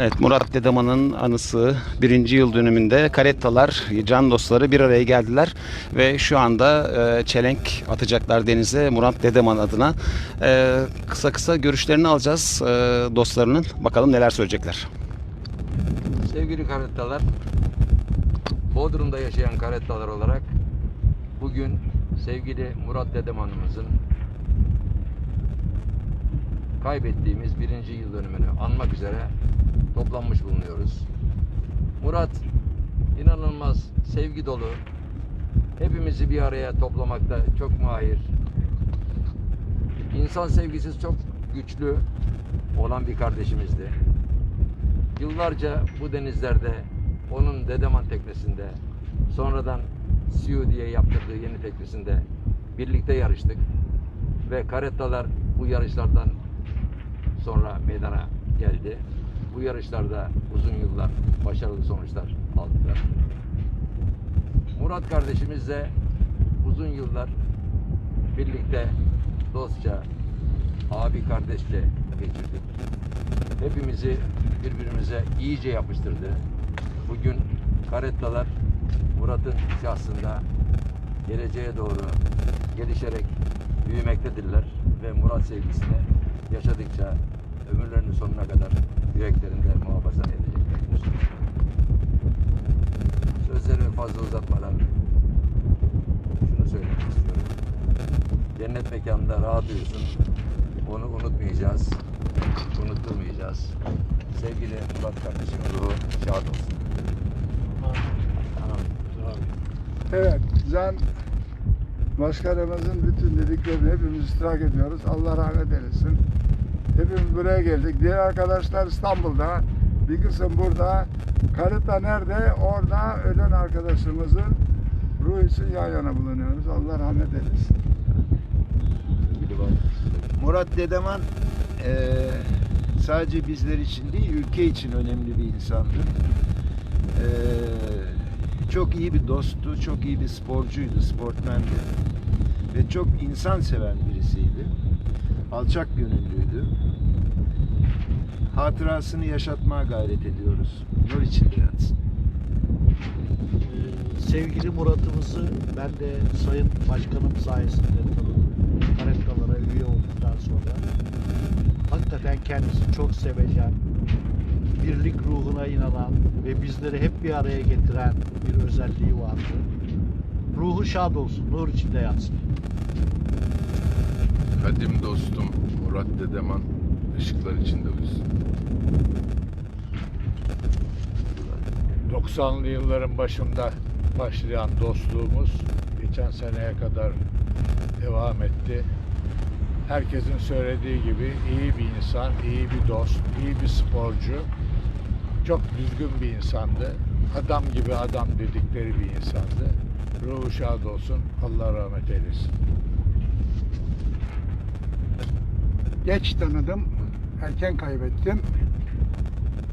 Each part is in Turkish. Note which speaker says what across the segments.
Speaker 1: Evet Murat Dedeman'ın anısı birinci yıl dönümünde karettalar, can dostları bir araya geldiler ve şu anda e, çelenk atacaklar denize Murat Dedeman adına. E, kısa kısa görüşlerini alacağız e, dostlarının. Bakalım neler söyleyecekler.
Speaker 2: Sevgili karettalar, Bodrum'da yaşayan karettalar olarak bugün sevgili Murat Dedeman'ımızın kaybettiğimiz birinci yıl dönümünü anmak üzere toplanmış bulunuyoruz. Murat inanılmaz sevgi dolu, hepimizi bir araya toplamakta çok mahir, insan sevgisi çok güçlü olan bir kardeşimizdi. Yıllarca bu denizlerde onun Dedeman teknesinde sonradan Siu diye yaptırdığı yeni teknesinde birlikte yarıştık. Ve karettalar bu yarışlardan sonra meydana geldi. Bu yarışlarda uzun yıllar başarılı sonuçlar aldılar. Murat kardeşimizle uzun yıllar birlikte dostça, abi kardeşçe geçirdik hepimizi birbirimize iyice yapıştırdı. Bugün karettalar Murat'ın şahsında geleceğe doğru gelişerek büyümektedirler ve Murat sevgisini yaşadıkça ömürlerinin sonuna kadar yüreklerinde muhafaza edeceklerdir. Sözlerimi fazla uzatmadan şunu söylemek istiyorum. Cennet mekanında rahat uyusun. Onu unutmayacağız. Unutturmayacağız. Sevgili Murat kardeşim ruhu şad olsun.
Speaker 3: Evet, Can Başkanımızın bütün dediklerini hepimiz iştirak ediyoruz. Allah rahmet eylesin. Hepimiz buraya geldik. Diğer arkadaşlar İstanbul'da, bir kısım burada. Karıta nerede? Orada ölen arkadaşımızın ruhu için yan yana bulunuyoruz. Allah rahmet eylesin.
Speaker 4: Murat Dedeman eee, sadece bizler için değil, ülke için önemli bir insandı. Eee, çok iyi bir dosttu, çok iyi bir sporcuydu, sportmendi. Ve çok insan seven birisiydi. Alçak gönüllüydü. Hatırasını yaşatmaya gayret ediyoruz. Nur içinde yatsın.
Speaker 5: Ee, sevgili Murat'ımızı ben de Sayın Başkanım sayesinde tanıdım. Karettalara üye olduktan sonra. Hakikaten kendisi çok sevecen, birlik ruhuna inanan ve bizleri hep bir araya getiren bir özelliği vardı. Ruhu şad olsun, nur içinde yatsın.
Speaker 6: Kadim dostum Murat Dedeman ışıklar içinde uyusun.
Speaker 7: 90'lı yılların başında başlayan dostluğumuz geçen seneye kadar devam etti. Herkesin söylediği gibi iyi bir insan, iyi bir dost, iyi bir sporcu. Çok düzgün bir insandı. Adam gibi adam dedikleri bir insandı. Ruhu şad olsun. Allah rahmet eylesin.
Speaker 3: Geç tanıdım, erken kaybettim.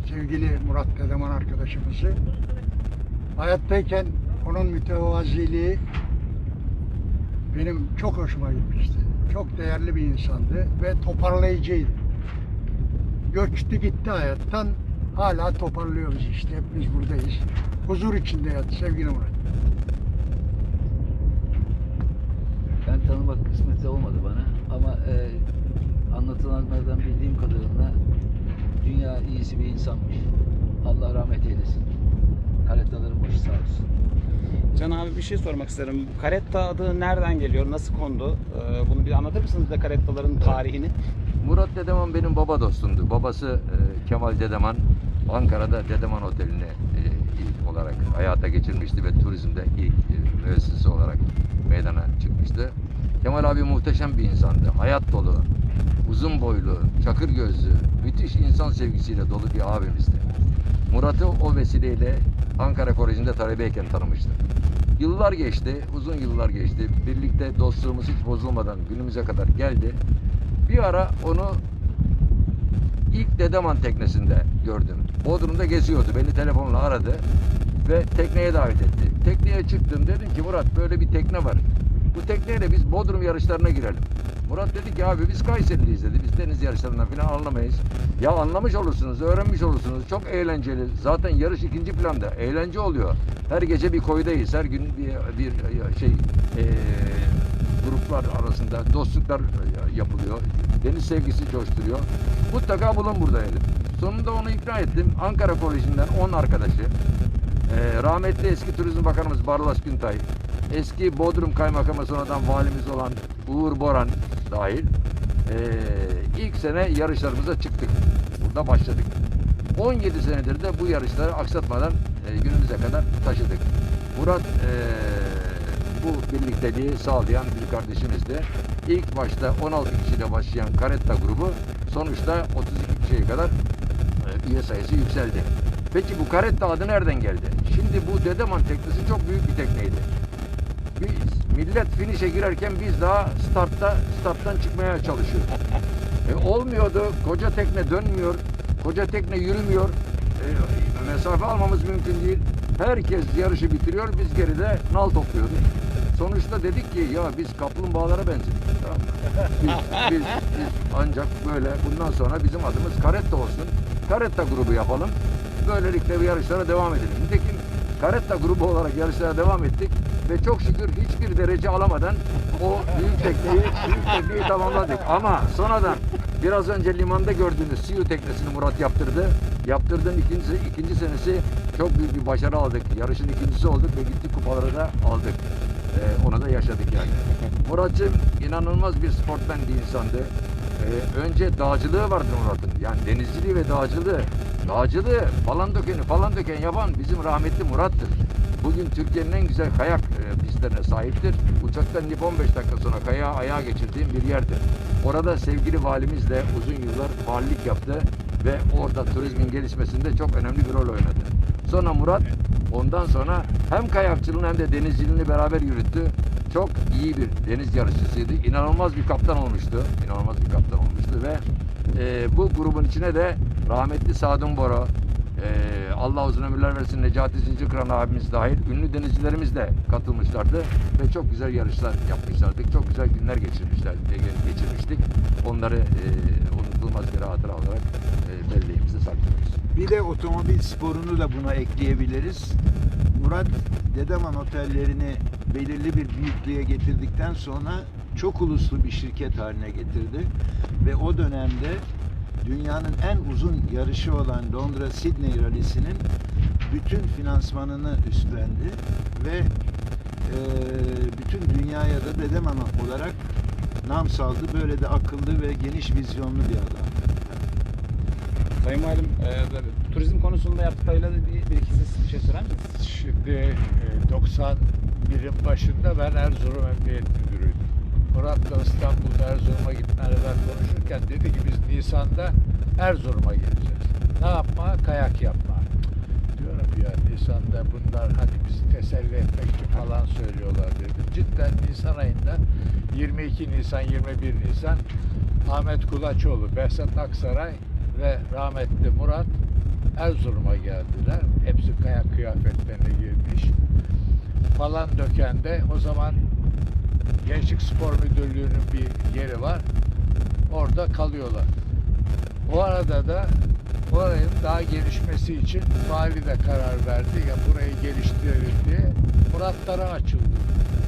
Speaker 3: Sevgili Murat Dedeman arkadaşımızı. Hayattayken onun mütevaziliği benim çok hoşuma gitmişti. Çok değerli bir insandı ve toparlayıcıydı. Göçtü gitti hayattan. Hala toparlıyoruz işte. Hepimiz buradayız. Huzur içinde yat sevgili Murat.
Speaker 8: Ben tanımak kısmet olmadı bana ama e, anlatılanlardan bildiğim kadarıyla dünya iyisi bir insanmış. Allah rahmet eylesin. Karetaların başı sağ olsun.
Speaker 1: Can abi bir şey sormak isterim. Karetta adı nereden geliyor? Nasıl kondu? E, bunu bir anlatır mısınız da karettaların tarihini?
Speaker 2: Murat Dedeman benim baba dostumdu. Babası e, Kemal Dedeman Ankara'da Dedeman Oteli'ni e, ilk olarak hayata geçirmişti ve turizmde ilk e, müessesi olarak meydana çıkmıştı. Kemal abi muhteşem bir insandı. Hayat dolu, uzun boylu, çakır gözlü, müthiş insan sevgisiyle dolu bir abimizdi. Murat'ı o vesileyle Ankara Koleji'nde talebeyken tanımıştım. Yıllar geçti, uzun yıllar geçti. Birlikte dostluğumuz hiç bozulmadan günümüze kadar geldi. Bir ara onu ilk Dedeman teknesinde gördüm. Bodrum'da geziyordu. Beni telefonla aradı ve tekneye davet etti. Tekneye çıktım. Dedim ki Murat böyle bir tekne var. Bu tekneyle biz Bodrum yarışlarına girelim. Murat dedi ki abi biz Kayseriliyiz dedi. Biz deniz yarışlarından falan anlamayız. Ya anlamış olursunuz, öğrenmiş olursunuz. Çok eğlenceli. Zaten yarış ikinci planda. Eğlence oluyor. Her gece bir koydayız. Her gün bir, bir şey eee, gruplar arasında dostluklar yapılıyor. Deniz sevgisi coşturuyor. Mutlaka bulun burada dedim. Sonunda onu ikna ettim. Ankara Koleji'nden 10 arkadaşı. Ee, rahmetli eski Turizm Bakanımız Barlas Güntay, eski Bodrum Kaymakamı sonradan valimiz olan Uğur Boran dahil ee, ilk sene yarışlarımıza çıktık. Burada başladık. 17 senedir de bu yarışları aksatmadan e, günümüze kadar taşıdık. Murat e, bu birlikteliği sağlayan bir kardeşimizdi. İlk başta 16 kişiyle başlayan Karetta grubu sonuçta 32 kişiye kadar e, üye sayısı yükseldi. Peki bu Karetta adı nereden geldi? Şimdi bu Dedeman teknesi çok büyük bir tekneydi. Biz millet finişe girerken biz daha startta starttan çıkmaya çalışıyoruz. E, olmuyordu. Koca tekne dönmüyor. Koca tekne yürümüyor. E, mesafe almamız mümkün değil. Herkes yarışı bitiriyor. Biz geride nal topluyorduk. Sonuçta dedik ki ya biz kaplumbağalara benzedik. Tamam? Biz, biz, biz ancak böyle bundan sonra bizim adımız Karetta olsun. Karetta grubu yapalım. Böylelikle yarışlara devam edelim. Nitekim Karetta grubu olarak yarışlara devam ettik ve çok şükür hiçbir derece alamadan o büyük tekneyi, büyük tekneyi tamamladık. Ama sonradan biraz önce limanda gördüğünüz Siyu teknesini Murat yaptırdı. Yaptırdığın ikinci, ikinci senesi çok büyük bir başarı aldık. Yarışın ikincisi olduk ve gittik kupaları da aldık. Ee, onu da yaşadık yani. Murat'cığım inanılmaz bir sportmen bir insandı. Ee, önce dağcılığı vardı Murat'ın. Yani denizciliği ve dağcılığı. Dağcılığı falan dökeni falan döken yapan bizim rahmetli Murat'tır. Bugün Türkiye'nin en güzel kayak e, pistlerine sahiptir. Uçaktan inip 15 dakika sonra kayağı ayağa geçirdiğim bir yerdir. Orada sevgili valimizle uzun yıllar valilik yaptı ve orada turizmin gelişmesinde çok önemli bir rol oynadı. Sonra Murat ondan sonra hem kayakçılığını hem de denizciliğini beraber yürüttü. Çok iyi bir deniz yarışçısıydı. İnanılmaz bir kaptan olmuştu. İnanılmaz bir kaptan olmuştu ve e, bu grubun içine de rahmetli Sadun Bora, e, Allah uzun ömürler versin Necati Zincirkıran abimiz dahil ünlü denizcilerimiz de katılmışlardı ve çok güzel yarışlar yapmışlardı. Çok güzel günler geçirmişler, e, geçirmiştik. Onları e, unutulmaz bir hatıra olarak e, saklıyoruz.
Speaker 4: Bir de otomobil sporunu da buna ekleyebiliriz. Murat Dedeman otellerini belirli bir büyüklüğe getirdikten sonra çok uluslu bir şirket haline getirdi. Ve o dönemde dünyanın en uzun yarışı olan Londra Sydney Rally'sinin bütün finansmanını üstlendi ve eee, bütün dünyaya da Dedeman olarak nam saldı. Böyle de akıllı ve geniş vizyonlu bir adam.
Speaker 9: Sayın Valim, e, turizm konusunda yaptıklarıyla bir, bir iki siz bir şey söyler misiniz?
Speaker 7: Şimdi e, 91'in başında ben Erzurum Emniyet Müdürüydüm. Murat'la İstanbul'da Erzurum'a gitmeden evvel konuşurken dedi ki biz Nisan'da Erzurum'a geleceğiz. Ne yapma? Kayak yapma. Diyorum ya Nisan'da bunlar hadi bizi teselli etmek için falan söylüyorlar dedim. Cidden Nisan ayında 22 Nisan 21 Nisan Ahmet Kulaçoğlu, Behzat Aksaray ve rahmetli Murat Erzurum'a geldiler. Hepsi kayak kıyafetlerine girmiş. Falan dökende o zaman Gençlik Spor Müdürlüğü'nün bir yeri var. Orada kalıyorlar. O arada da oranın daha gelişmesi için vali de karar verdi ya burayı geliştirelim diye. Muratlara açıldı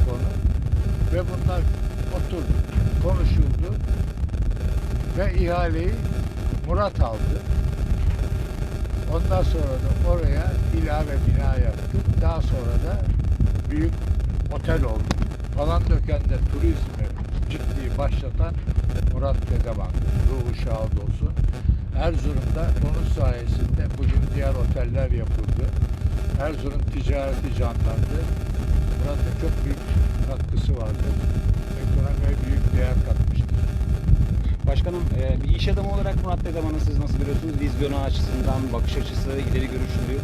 Speaker 7: konu. Ve bunlar oturdu, konuşuldu ve ihaleyi Murat aldı. Ondan sonra da oraya ilave bina yaptık. Daha sonra da büyük otel oldu. Falan dökende turizmi ciddi başlatan Murat Dedeman. Ruhu şad olsun. Erzurum'da onun sayesinde bugün diğer oteller yapıldı. Erzurum ticareti canlandı. Murat'ın çok büyük katkısı vardı. Ekonomiye büyük değer katmıştır.
Speaker 9: Başkanım, e, bir iş adamı olarak Murat Dedeman'ı siz nasıl görüyorsunuz? Vizyonu açısından, bakış açısı, ileri görüşlülüğü.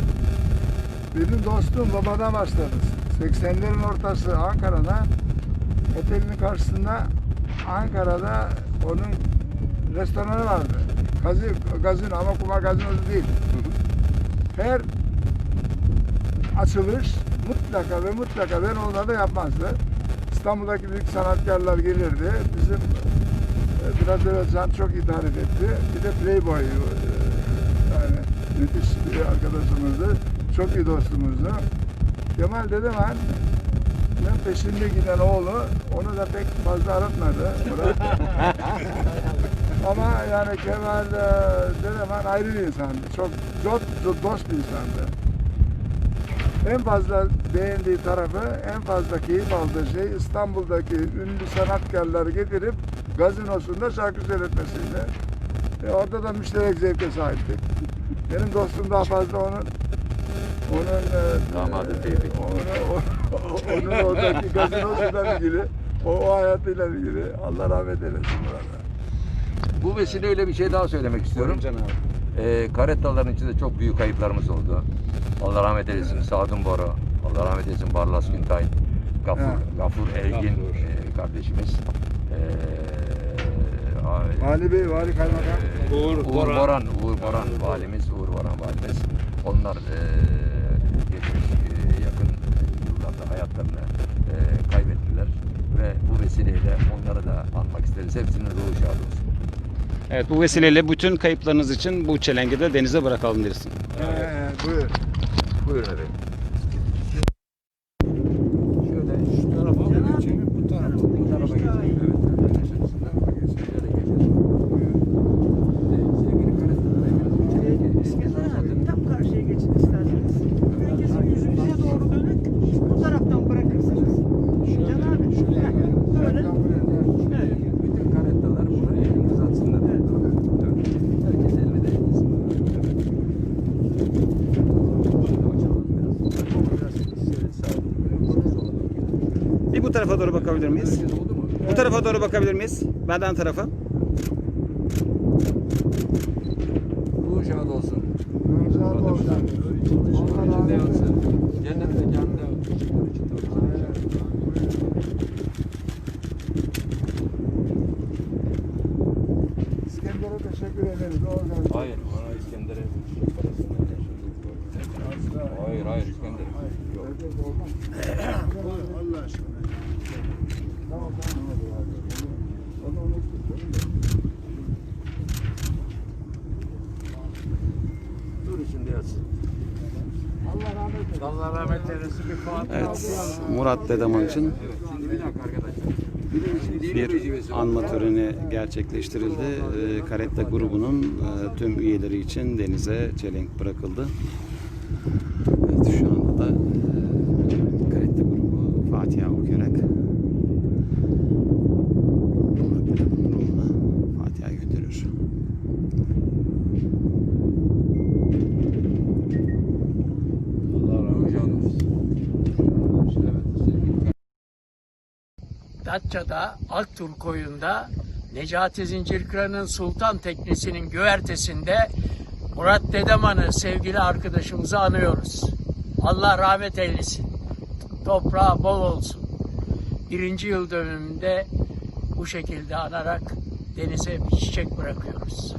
Speaker 3: Benim dostum babadan başladı. 80'lerin ortası Ankara'da otelinin karşısında Ankara'da onun restoranı vardı. Gazi, gazino ama kumar gazinosu değil. Her açılış mutlaka ve mutlaka ben olmadan yapmazdı. İstanbul'daki büyük sanatkarlar gelirdi. Bizim e, biraz evvel Can çok tarif etti. Bir de Playboy e, yani müthiş bir arkadaşımızdı. Çok iyi dostumuzdu. Kemal Dedeman peşinde giden oğlu onu da pek fazla aratmadı. Ama yani Kemal Dedeman ayrı bir insandı. Çok, çok, çok dost bir insandı. En fazla beğendiği tarafı, en fazla keyif aldığı şey İstanbul'daki ünlü sanatkarları getirip gazinosunda şarkı söyletmesiydi. E orada da müşterek zevke sahiptik. Benim dostum daha fazla onun onun e,
Speaker 2: Damadı Tevfik.
Speaker 3: Onun, o- onun oradaki gazinosuyla ilgili, o, o hayatıyla ilgili Allah rahmet eylesin burada.
Speaker 2: Bu vesileyle bir şey daha söylemek istiyorum.
Speaker 9: Buyurun Can abi.
Speaker 2: Ee, Karettaların içinde çok büyük kayıplarımız oldu. Allah rahmet eylesin Sadun Bora, Allah rahmet eylesin Barlas Güntay, Gafur,
Speaker 3: Evet.
Speaker 2: Gafur Ergin
Speaker 9: Gafur.
Speaker 2: e, kardeşimiz. Ee,
Speaker 3: Vali Bey, Vali Kaymakam.
Speaker 9: Uğur
Speaker 2: Uğur,
Speaker 9: Boran.
Speaker 2: Boran. Uğur Boran valimiz, Uğur Boran valimiz. Onlar e, hayatlarını e, kaybettiler ve bu vesileyle onları da anmak isteriz. Hepsinin ruhu şad olsun.
Speaker 1: Evet bu vesileyle bütün kayıplarınız için bu çelengi de denize bırakalım dersin.
Speaker 3: Ee, buyur.
Speaker 2: Buyurun efendim.
Speaker 3: Şöyle şu tarafa mı geçelim, bu tarafa mı? Bu tarafa geçelim. Evet, evet. Şu tarafa geçelim.
Speaker 2: Şöyle geçelim. Ee, sevgili Karettalar, hepiniz bu çelengi
Speaker 10: İskender abi
Speaker 2: zaten
Speaker 10: tam karşıya geçin isterseniz. Herkesin yüzü bize doğru dönük. Bu taraftan bırakırsınız. Can abi.
Speaker 3: Şuraya gel.
Speaker 10: Böyle.
Speaker 3: Sen buraya gel.
Speaker 10: Evet.
Speaker 2: bütün karettalar buna elini uzatsınlar. Evet. Herkes elini değdirsin. Şunu açalım biraz. Şöyle sağ olun.
Speaker 1: Bir bu tarafa doğru bakabilir miyiz?
Speaker 2: Herkes oldu mu?
Speaker 1: Bu tarafa doğru bakabilir miyiz? Benden tarafa.
Speaker 2: Ruhu şad olsun.
Speaker 3: Ramazan olsun.
Speaker 2: İçinde yatsın. Cennet mekanında nur içinde olsun.
Speaker 3: İskender'e teşekkür ederiz. Oradan.
Speaker 2: Hayır, bana İskender'e parasını Hayır, hayır İskender. Yok
Speaker 3: aşkına. Tamam tamam. Onu unuttuk.
Speaker 2: Nur içinde yatsın.
Speaker 3: Allah rahmet eylesin.
Speaker 1: Evet Murat Dedeman için
Speaker 2: bir
Speaker 1: anma töreni gerçekleştirildi. Ee, Karetta grubunun e, tüm üyeleri için denize çelenk bırakıldı. Evet şu anda da e, Karetta grubu Fatiha okuyarak Murat Dedeman'ın ruhuna Fatiha gönderiyor.
Speaker 2: Allah rahmet eylesin. Evet, sevgili
Speaker 11: Datça'da Aktur koyunda Necati Zincirkıran'ın Sultan Teknesi'nin güvertesinde Murat Dedeman'ı sevgili arkadaşımızı anıyoruz. Allah rahmet eylesin. Toprağı bol olsun. Birinci yıl dönümünde bu şekilde anarak denize bir çiçek bırakıyoruz.